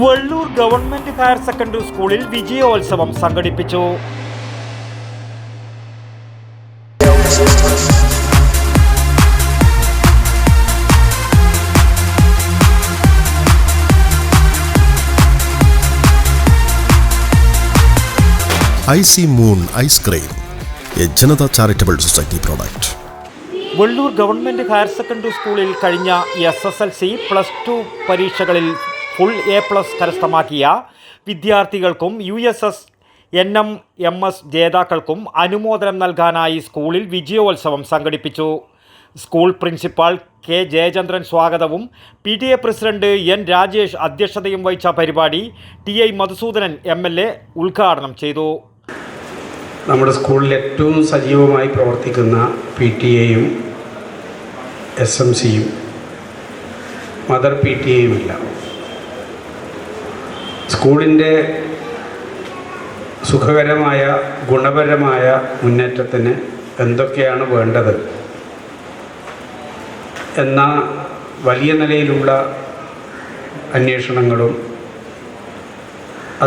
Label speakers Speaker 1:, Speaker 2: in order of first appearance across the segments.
Speaker 1: Vellur government higher secondary സ്കൂളിൽ വിജയോത്സവം സംഘടിപ്പിച്ചു.
Speaker 2: Icy moon ice cream a Janatha charitable society product.
Speaker 1: Vellur government higher secondary സ്കൂളിൽ കഴിഞ്ഞ S S L C plus two പരീക്ഷകളിൽ full A plus കരസ്ഥമാക്കിയ വിദ്യാർത്ഥികൾക്കും U S S N M M S ജേതാക്കൾക്കും അനുമോദനം നൽകാനായി സ്കൂളിൽ വിജയോത്സവം സംഘടിപ്പിച്ചു. സ്കൂൾ പ്രിൻസിപ്പാൾ കെ ജയചന്ദ്രൻ സ്വാഗതവും P T A president N Rajesh അധ്യക്ഷതയും വഹിച്ച പരിപാടി T I Madhusoodanan M L A ഉദ്ഘാടനം ചെയ്തു.
Speaker 3: നമ്മുടെ സ്കൂളിൽ ഏറ്റവും സജീവമായി പ്രവർത്തിക്കുന്ന പി ടി എയും എസ് എം സിയും മദർ പി ടി എയും ഇല്ല സ്കൂളിന്റെ സുഖകരമായ ഗുണപരമായ മുന്നേറ്റത്തിന് എന്തൊക്കെയാണ് വേണ്ടത്? എന്ന വലിയ നിലയിലുള്ള അന്വേഷണങ്ങളും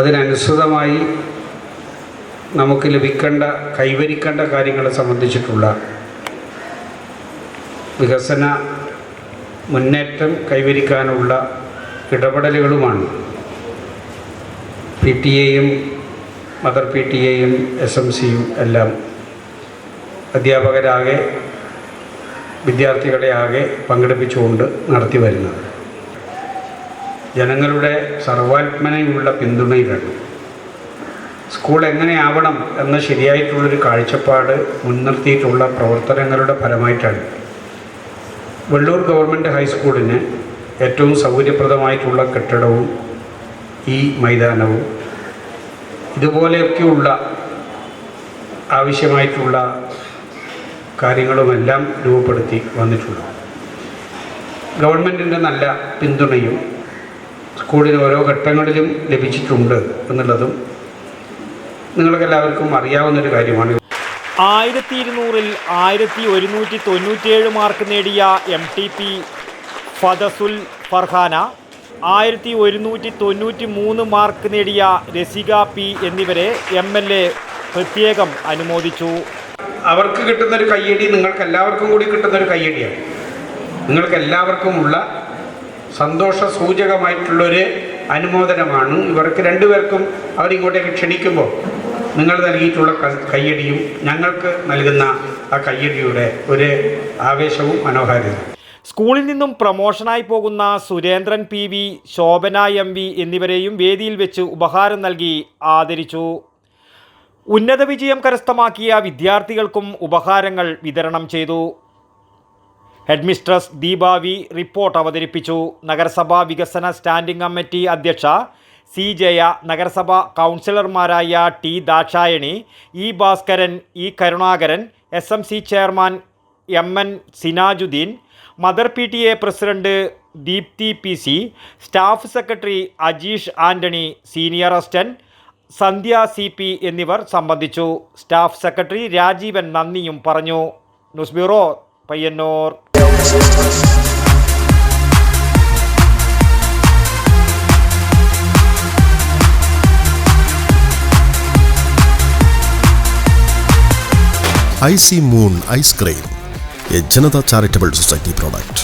Speaker 3: അതിനനുസൃതമായി നമുക്ക് ലഭിക്കേണ്ട കൈവരിക്കേണ്ട കാര്യങ്ങളെ സംബന്ധിച്ചിട്ടുള്ള വികസന മുന്നേറ്റം കൈവരിക്കാനുള്ള ഇടപെടലുകളുമാണ്. പി ടി എയും മദർ പി ടി എയും എസ് എം സിയും എല്ലാം അധ്യാപകരാകെ വിദ്യാർത്ഥികളെ ആകെ പങ്കെടുപ്പിച്ചുകൊണ്ട് നടത്തി വരുന്നത്. ജനങ്ങളുടെ സർവാത്മനയുള്ള പിന്തുണയിലാണ്. സ്കൂൾ എങ്ങനെയാവണം എന്ന ശരിയായിട്ടുള്ളൊരു കാഴ്ചപ്പാട് മുൻനിർത്തിയിട്ടുള്ള പ്രവർത്തനങ്ങളുടെ ഫലമായിട്ടാണ്. വെള്ളൂർ ഗവൺമെന്റ് ഹൈസ്കൂളിന് ഏറ്റവും സൗകര്യപ്രദമായിട്ടുള്ള കെട്ടിടവും ഈ മൈതാനവും ഇതുപോലെയൊക്കെയുള്ള ആവശ്യമായിട്ടുള്ള കാര്യങ്ങളുമെല്ലാം രൂപപ്പെടുത്തി വന്നിട്ടുള്ളു ഗവൺമെന്റിന്റെ നല്ല പിന്തുണയും സ്കൂളിന് ഓരോ ഘട്ടങ്ങളിലും ലഭിച്ചിട്ടുണ്ട് എന്നുള്ളതും നിങ്ങൾക്കെല്ലാവർക്കും അറിയാവുന്നൊരു കാര്യമാണ്.
Speaker 1: ആയിരത്തി ഇരുന്നൂറിൽ ആയിരത്തി ഒരുന്നൂറ്റി തൊണ്ണൂറ്റിയേഴ് മാർക്ക് നേടിയ M T P Fathasul Farhana ആയിരത്തി ഒരുന്നൂറ്റി തൊണ്ണൂറ്റി മൂന്ന് മാർക്ക് നേടിയ രസിക പി എന്നിവരെ എം എൽ എ പ്രത്യേകം അനുമോദിച്ചു.
Speaker 3: അവർക്ക് കിട്ടുന്ന ഒരു കയ്യടി നിങ്ങൾക്ക് എല്ലാവർക്കും കൂടി കിട്ടുന്ന ഒരു കയ്യടിയാണ്. നിങ്ങൾക്ക് എല്ലാവർക്കുമുള്ള സന്തോഷ സൂചകമായിട്ടുള്ളൊരു അനുമോദനമാണ്. ഇവർക്ക് രണ്ടുപേർക്കും അവരിങ്ങോട്ടേക്ക് ക്ഷണിക്കുമ്പോൾ നിങ്ങൾ നൽകിയിട്ടുള്ള കയ്യടിയും ഞങ്ങൾക്ക് നൽകുന്ന ആ കയ്യടിയുടെ ഒരു ആവേശവും മനോഹാരിതയും.
Speaker 1: സ്കൂളിൽ നിന്നും പ്രമോഷനായി പോകുന്ന Surendran P V Shobhana M V എന്നിവരെയും വേദിയിൽ വെച്ച് ഉപഹാരം നൽകി ആദരിച്ചു. ഉന്നത വിജയം കരസ്ഥമാക്കിയ വിദ്യാർത്ഥികൾക്കും ഉപഹാരങ്ങൾ വിതരണം ചെയ്തു. ഹെഡ്മിസ്ട്രസ് ദീപാവി റിപ്പോർട്ട് അവതരിപ്പിച്ചു. നഗരസഭാ വികസന സ്റ്റാൻഡിംഗ് കമ്മിറ്റി അധ്യക്ഷ സി ജയ നഗരസഭാ കൗൺസിലർമാരായ T Dakshayani E Bhaskaran E Karunakaran S M C chairman M N Sinajuddin mother P T A president Deepthi P C staff secretary Ajeesh Antony senior assistant Sandhya C P എന്നിവർ സംബന്ധിച്ചു. Staff secretary Rajeevan നന്ദിയും പറഞ്ഞു. News bureau Payyanur.
Speaker 2: Icy moon ice cream a Janata charitable society product